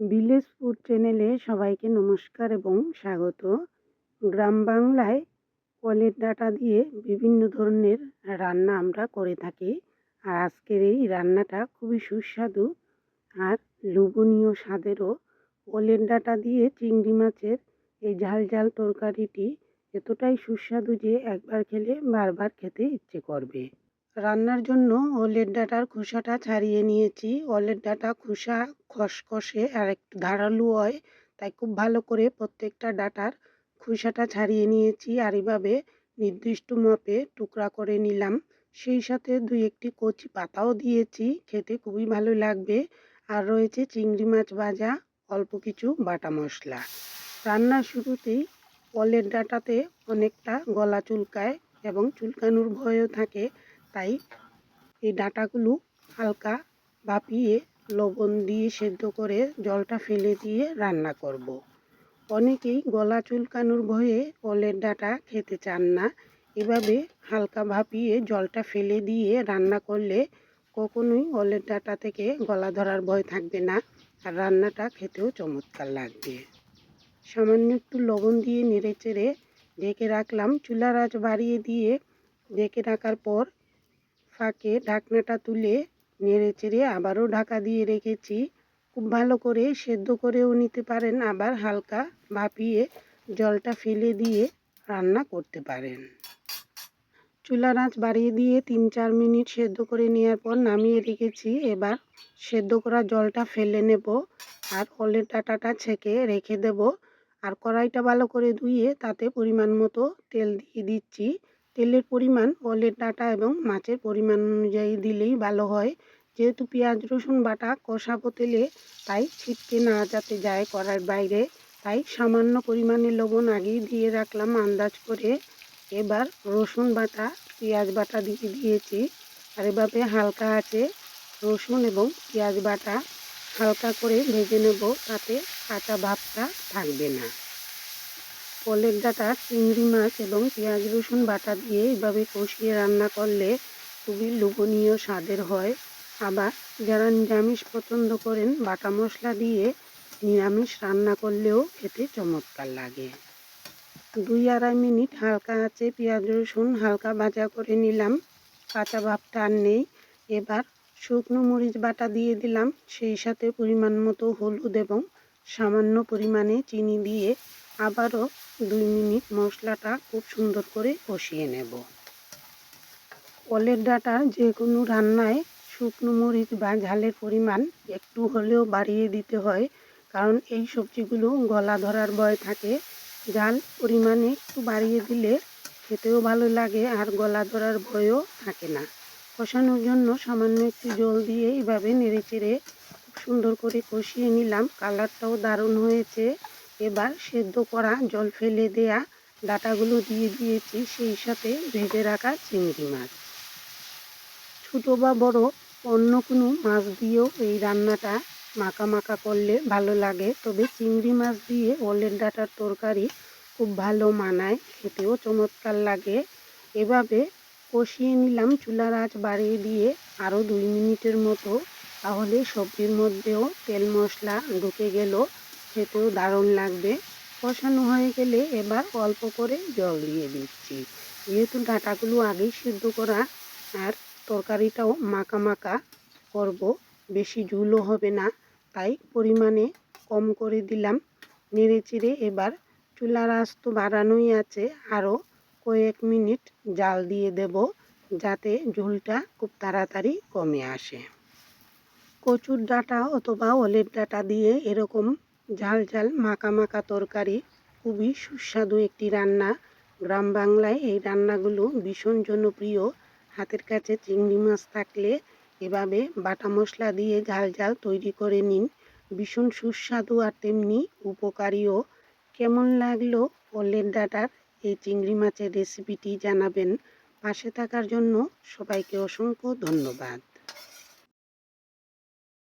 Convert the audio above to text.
Village food চ্যানেলে সবাইকে নমস্কার এবং স্বাগত। গ্রাম বাংলায় কলের ডাঁটা দিয়ে বিভিন্ন ধরনের রান্না আমরা করে থাকি। আর আজকের এই রান্নাটা খুবই সুস্বাদু আর লোভনীয় স্বাদেরও। কলের ডাঁটা দিয়ে চিংড়ি মাছের এই ঝাল ঝাল তরকারিটি এতটাই সুস্বাদু যে একবার খেলে বারবার খেতে ইচ্ছে করবে। রান্নার জন্য ওলের ডাঁটার খোসাটা ছাড়িয়ে নিয়েছি। ওলের ডাঁটা খোসা খসখসে আর একটু ধারালো হয়, তাই খুব ভালো করে প্রত্যেকটা ডাঁটার খোসাটা ছাড়িয়ে নিয়েছি আর এভাবে নির্দিষ্ট মাপে টুকরা করে নিলাম। সেই সাথে দুই একটি কচি পাতাও দিয়েছি, খেতে খুবই ভালো লাগবে। আর রয়েছে চিংড়ি মাছ ভাজা, অল্প কিছু বাটা মশলা। রান্নার শুরুতেই ওলের ডাঁটাতে অনেকটা গলা চুলকায় এবং চুলকানোর ভয়ও থাকে। তাই এই ডাঁটাগুলো হালকা ভাপিয়ে লবণ দিয়ে সেদ্ধ করে জলটা ফেলে দিয়ে রান্না করব। অনেকেই গলা চুলকানোর ভয়ে ওলের ডাঁটা খেতে চান না। এভাবে হালকা ভাপিয়ে জলটা ফেলে দিয়ে রান্না করলে কখনোই ওলের ডাঁটা থেকে গলা ধরার ভয় থাকবে না আর রান্নাটা খেতেও চমৎকার লাগবে। সামান্য একটু লবণ দিয়ে নেড়ে চেড়ে ঢেকে রাখলাম। চুলার আঁচ বাড়িয়ে দিয়ে ঢেকে রাখার পর ফাঁকে ঢাকনাটা তুলে নেড়ে চেড়ে আবারও ঢাকা দিয়ে রেখেছি। খুব ভালো করে সেদ্ধ করেও নিতে পারেন, আবার হালকা ভাপিয়ে জলটা ফেলে দিয়ে রান্না করতে পারেন। চুলার আঁচ বাড়িয়ে দিয়ে তিন চার মিনিট সেদ্ধ করে নেওয়ার পর নামিয়ে রেখেছি। এবার সেদ্ধ করা জলটা ফেলে নেব আর অলের ডাটাটা ছেঁকে রেখে দেব। আর কড়াইটা ভালো করে ধুয়ে তাতে পরিমাণ মতো তেল দিয়ে দিচ্ছি। তেলের পরিমাণ অলের ডাঁটা এবং মাছের পরিমাণ অনুযায়ী দিলেই ভালো হয়। যেহেতু পেঁয়াজ, রসুন বাটা কষাবো তেলে, তাই ছিটকে না যাতে যায় কড়ার বাইরে, তাই সামান্য পরিমাণে লবণ আগেই দিয়ে রাখলাম আন্দাজ করে। এবার রসুন বাটা, পেঁয়াজ বাটা দিয়ে দিয়েছি। আর এভাবে হালকা আছে, রসুন এবং পেঁয়াজ বাটা হালকা করে ভেজে নেব, তাতে কাঁচা ভাবটা থাকবে না। কলের ডাঁটা, চিংড়ি মাছ এবং পেঁয়াজ, রসুন বাটা দিয়ে এভাবে কষিয়ে রান্না করলে খুবই লোভনীয় স্বাদের হয়। আবার যারা নিরামিষ পছন্দ করেন, বাটা মশলা দিয়ে নিরামিষ রান্না করলেও খেতে চমৎকার লাগে। দুই আড়াই মিনিট হালকা আছে পেঁয়াজ, রসুন হালকা ভাজা করে নিলাম। কাঁচা ভাবটা আর নেই। এবার শুকনো মরিচ বাটা দিয়ে দিলাম। সেই সাথে পরিমাণ মতো হলুদ এবং সামান্য পরিমাণে চিনি দিয়ে আবারও দুই মিনিট মশলাটা খুব সুন্দর করে কষিয়ে নেব। কলের ডাঁটার যে কোনো রান্নায় শুকনো মরিচ বা ঝালের পরিমাণ একটু হলেও বাড়িয়ে দিতে হয়, কারণ এই সবজিগুলো গলা ধরার ভয় থাকে। ঝাল পরিমাণে একটু বাড়িয়ে দিলে খেতেও ভালো লাগে আর গলা ধরার ভয়ও থাকে না। কষানোর জন্য সামান্য একটু জল দিয়ে এইভাবে নেড়ে চেড়ে খুব সুন্দর করে কষিয়ে নিলাম। কালারটাও দারুণ হয়েছে। এবার সেদ্ধ করা জল ফেলে দেয়া ডাটাগুলো দিয়ে দিয়েছি, সেই সাথে ভেজে রাখা চিংড়ি মাছ। ছোটো বা বড় অন্য কোনো মাছ দিয়েও এই রান্নাটা মাখা মাখা করলে ভালো লাগে। তবে চিংড়ি মাছ দিয়ে ওলের ডাটার তরকারি খুব ভালো মানায়, খেতেও চমৎকার লাগে। এভাবে কষিয়ে নিলাম চুলার আঁচ বাড়িয়ে দিয়ে আরও দুই মিনিটের মতো, তাহলে সবজির মধ্যেও তেল মশলা ঢুকে গেল। খেতেও দারুণ লাগবে। কষানো হয়ে গেলে এবার অল্প করে জল দিয়ে দিচ্ছি। যেহেতু ডাঁটাগুলো আগেই সিদ্ধ করা, আর তরকারিটাও মাখা মাখা করব, বেশি ঝুলও হবে না। তাই পরিমাণে কম করে দিলাম। নেড়ে এবার চুলার আঁচ তো বাড়ানোই আছে, আরও কয়েক মিনিট জাল দিয়ে দেব, যাতে ঝুলটা খুব তাড়াতাড়ি কমে আসে। কচুর ডাঁটা অথবা ওলের ডাঁটা দিয়ে এরকম ঝাল ঝাল মাখা মাখা তরকারি খুবই সুস্বাদু একটি রান্না। গ্রাম বাংলায় এই রান্নাগুলো ভীষণ জনপ্রিয়। হাতের কাছে চিংড়ি মাছ থাকলে এভাবে বাটা মশলা দিয়ে ঝাল ঝাল তৈরি করে নিন। ভীষণ সুস্বাদু আর তেমনি উপকারীও। কেমন লাগল ওলের ডাটার এই চিংড়ি মাছের রেসিপিটি জানাবেন। পাশে থাকার জন্য সবাইকে অসংখ্য ধন্যবাদ।